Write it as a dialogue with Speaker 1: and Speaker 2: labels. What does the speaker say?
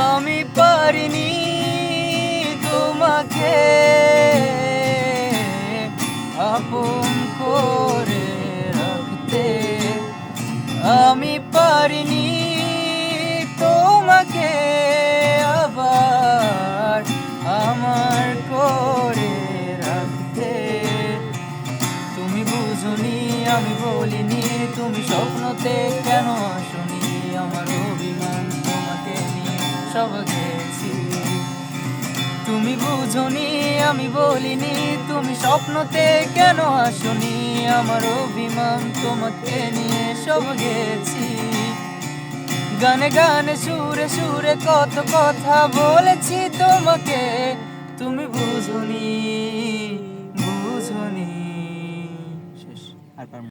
Speaker 1: আমি পারিনি আমি পারিনি তোমাকে আবার আমার করে রাখতে। তুমি বুঝুনি, আমি বলিনি, তুমি স্বপ্নতে কেন আসনি? আমার অভিমান তোমাকে নিয়ে সব গেছি। তুমি বুঝনি, আমি বলিনি স্বপ্নতে কেন আসনি? আমার অভিমান তোমাকে নিয়ে সব গেছি। গানে গানে, সুরে সুরে কত কথা বলেছি তোমাকে। তুমি বুঝনি বুঝনি। আর।